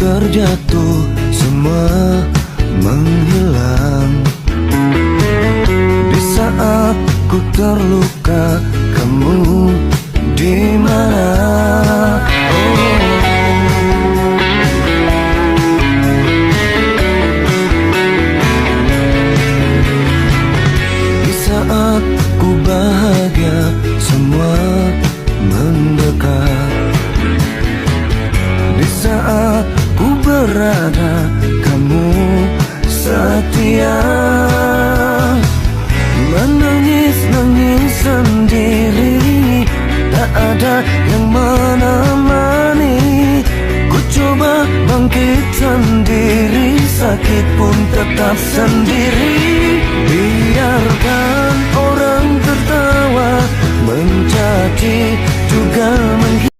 terjatuh semua menghilang. Di saat ku terluka kamu berada kamu setia. Menangis-nangis sendiri Tak ada yang menemani. Ku coba bangkit sendiri Sakit pun tetap sendiri